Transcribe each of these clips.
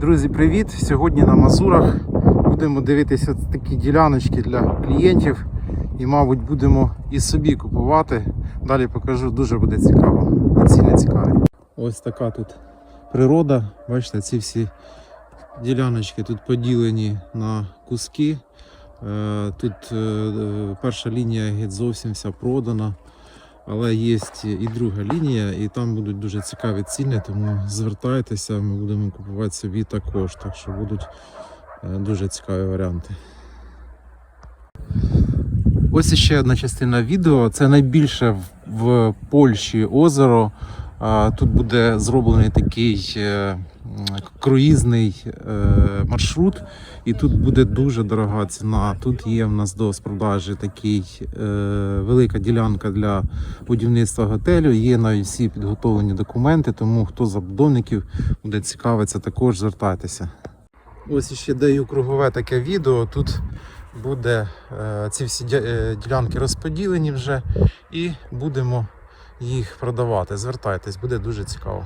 Друзі, привіт! Сьогодні на Мазурах будемо дивитися такі діляночки для клієнтів і, мабуть, будемо і собі купувати. Далі покажу, дуже буде цікаво. Ціни цікаві. Ось така тут природа. Бачите, ці всі діляночки тут поділені на куски. Е, Тут е, перша лінія геть зовсім вся продана. Але є і друга лінія, і там будуть дуже цікаві ціни, тому звертайтеся, ми будемо купувати собі також. Так що будуть е, дуже цікаві варіанти. Ось ще одна частина відео. Це найбільше в- в Польщі озеро. Тут буде зроблений такий е, круїзний е, маршрут, і тут буде дуже дорога ціна. Тут є в нас до продажі такий е, велика ділянка для будівництва готелю. Є навіть всі підготовлені документи, тому хто з забудовників буде цікавитися, також звертайтеся. Ось ще даю кругове таке відео. Тут буде ці всі ділянки розподілені вже, і будемо їх продавати. Звертайтесь, буде дуже цікаво.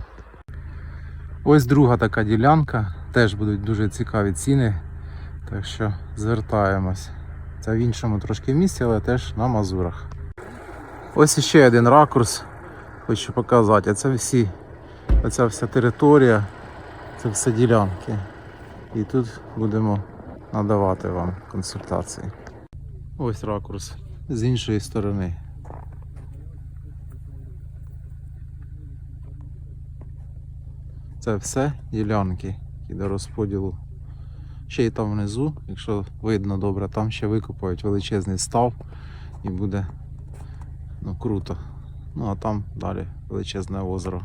Ось друга така ділянка, теж будуть дуже цікаві ціни. Так що звертаємось. Це в іншому трошки місці, але теж на Мазурах. Ось іще один ракурс. Хочу показати. Це всі, оця вся територія, це все ділянки. І тут будемо надавати вам консультації. Ось ракурс з іншої сторони. Це все ділянки, і до розподілу. Ще й там внизу, якщо видно добре, там ще викопають величезний став і буде ну, круто. Ну а там далі величезне озеро.